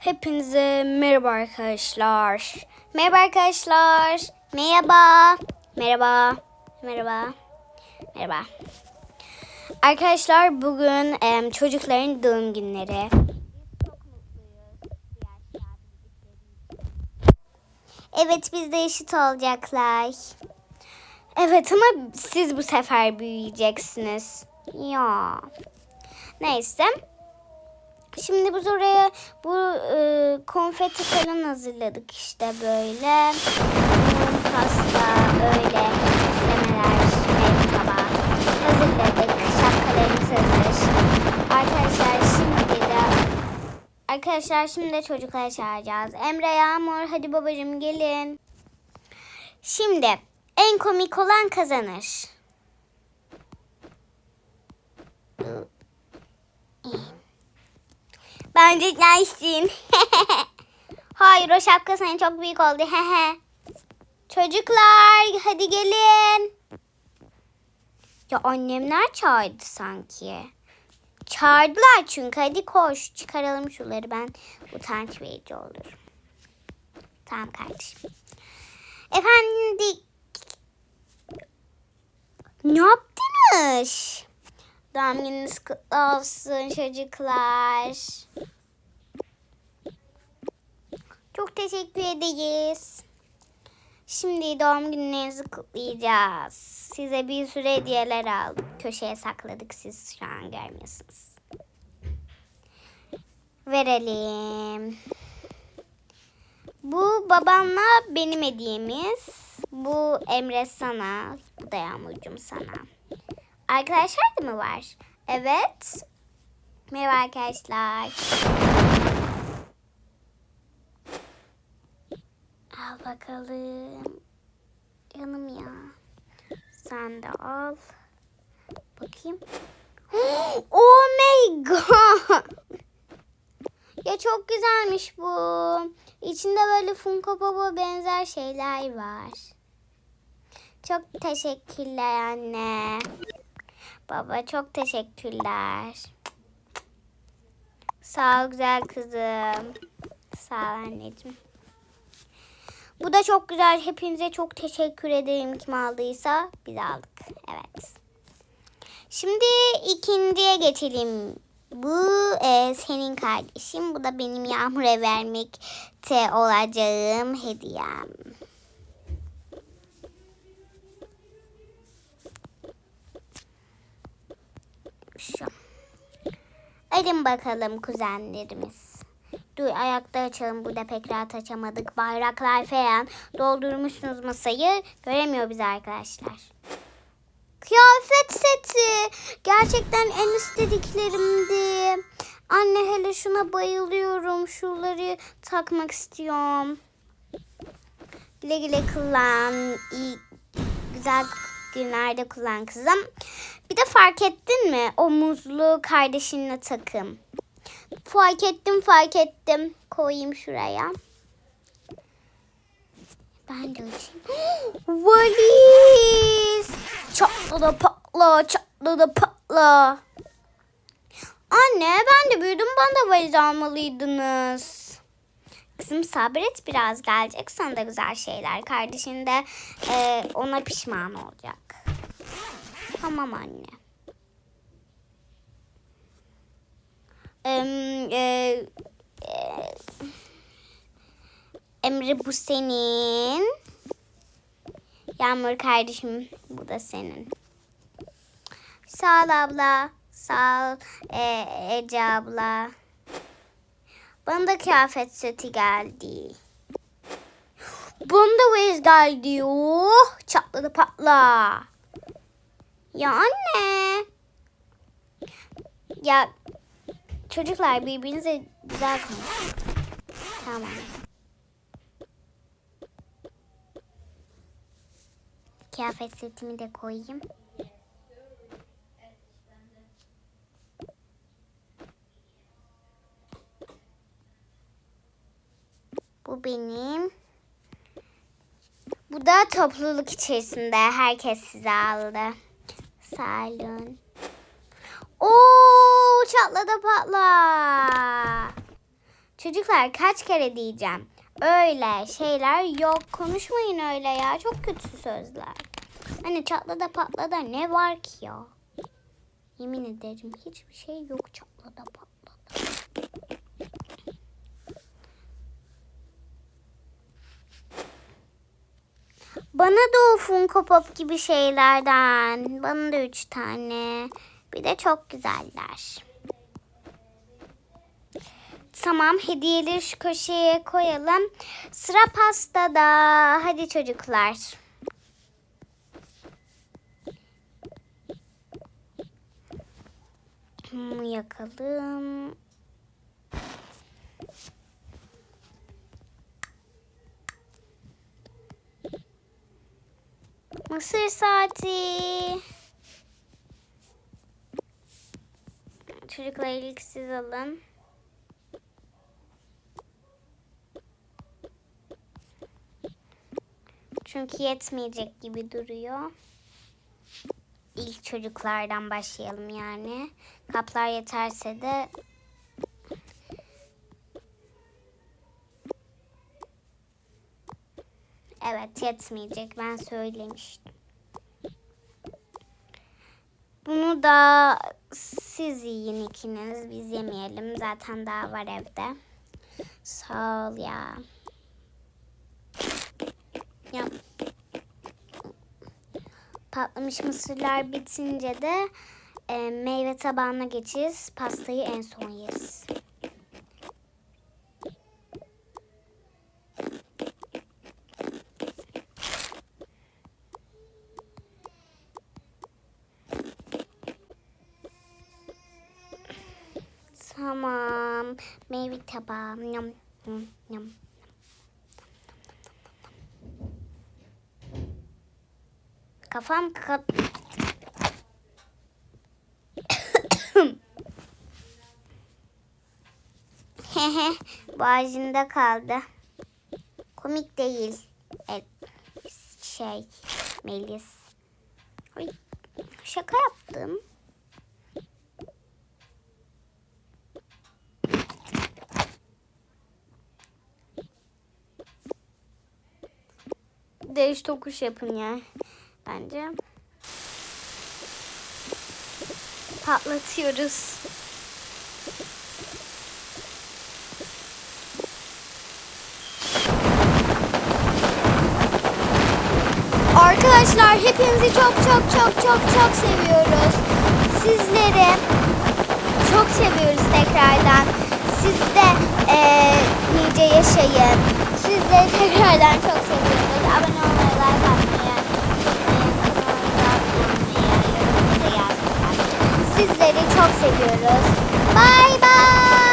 Hepinize merhaba arkadaşlar. Merhaba arkadaşlar. Merhaba. Merhaba. Merhaba. Merhaba. Arkadaşlar bugün em, çocukların doğum günleri. Evet biz de eşit olacaklar. Evet ama siz bu sefer büyüyeceksiniz. Ya. Neyse. Şimdi biz oraya bu e, konfeti falan hazırladık işte böyle. Pasta, öyle süslemeler, meyve tabağı hazırladık. Şapkalarımız hazır. Arkadaşlar şimdi de Arkadaşlar şimdi de çocukları çağıracağız. Emre Yağmur hadi babacığım gelin. Şimdi en komik olan kazanır. Bence gelsin. Hayır o şapka sana çok büyük oldu. Çocuklar hadi gelin. Ya annemler çağırdı sanki. Çağırdılar çünkü hadi koş çıkaralım şunları ben utanç verici olur. Tamam kardeşim. Efendim ne yaptınız? Doğum gününüz kutlu olsun çocuklar. Çok teşekkür ederiz. Şimdi doğum günlerinizi kutlayacağız. Size bir sürü hediyeler aldık. Köşeye sakladık. Siz şu an görmüyorsunuz. Verelim. Bu babamla benim hediyemiz. Bu Emre sana. Bu da Yağmurcuğum sana. Arkadaşlar da mı var? Evet. Merhaba arkadaşlar. Al bakalım. Yanım ya. Sen de al. Bakayım. Oh my god. Ya çok güzelmiş bu. İçinde böyle Funko Pop'a benzer şeyler var. Çok teşekkürler anne. Baba çok teşekkürler. Sağ ol güzel kızım. Sağ ol anneciğim. Bu da çok güzel. Hepinize çok teşekkür ederim kim aldıysa. Biz aldık. Evet. Şimdi ikinciye geçelim. Bu e, senin kardeşim. Bu da benim Yağmur'a vermekte olacağım hediyem. Şu. Alın bakalım kuzenlerimiz. Dur ayakta açalım. Burada pek rahat açamadık. Bayraklar falan doldurmuşsunuz masayı. Göremiyor bizi arkadaşlar. Kıyafet seti. Gerçekten en istediklerimdi. Anne hele şuna bayılıyorum. Şuraları takmak istiyorum. Güle güle kullan. İyi, güzel günlerde kullan kızım. Bir de fark ettin mi? O muzlu kardeşinle takım. Fark ettim fark ettim. Koyayım şuraya. Ben de açayım. Valiz. Çatladı patla çatladı patla. Anne ben de büyüdüm bana da valiz almalıydınız. Kızım sabret biraz gelecek sana da güzel şeyler. Kardeşin de e, ona pişman olacak. Tamam anne. E, e, Emre bu senin. Yağmur kardeşim bu da senin. Sağ ol abla. Sağ ol e, Ece abla. Bana da kıyafet seti geldi. Bana da valiz geldi. Oh, çatladı patla. Ya anne. Ya çocuklar birbirinize güzel konuşun. Tamam. Kıyafet setimi de koyayım. Benim. Bu da topluluk içerisinde. Herkes size aldı. Sağ olun. Oo çatladı patla. Çocuklar kaç kere diyeceğim. Öyle şeyler yok. Konuşmayın öyle ya. Çok kötü sözler. Hani çatlada patlada ne var ki ya? Yemin ederim hiçbir şey yok çatlada patlada. Bana da o Funko Pop gibi şeylerden. Bana da üç tane. Bir de çok güzeller. Tamam hediyeleri şu köşeye koyalım. Sıra pastada. Hadi çocuklar. Hmm, yakalım. Mısır saati. Çocuklar ilk siz alın. Çünkü yetmeyecek gibi duruyor. İlk çocuklardan başlayalım yani. Kaplar yeterse de Evet yetmeyecek ben söylemiştim. Bunu da siz yiyin ikiniz biz yemeyelim zaten daha var evde. Sağ ol ya. Ya. Patlamış mısırlar bitince de e, meyve tabağına geçeriz. Pastayı en son yeriz. Tamam. Meyve tabağı. Yum, yum, yum. Kafam kap... Hehe, Boğazımda kaldı. Komik değil. Evet, şey, Melis. Şaka yaptım. Değiş tokuş yapın ya. Bence. Patlatıyoruz. Arkadaşlar hepinizi çok çok çok çok çok seviyoruz. Sizleri çok seviyoruz tekrardan. Siz de eee, nice yaşayın sizleri tekrardan çok seviyoruz. Abone olmayı, like atmayı, Sizleri çok seviyoruz. Bay bay.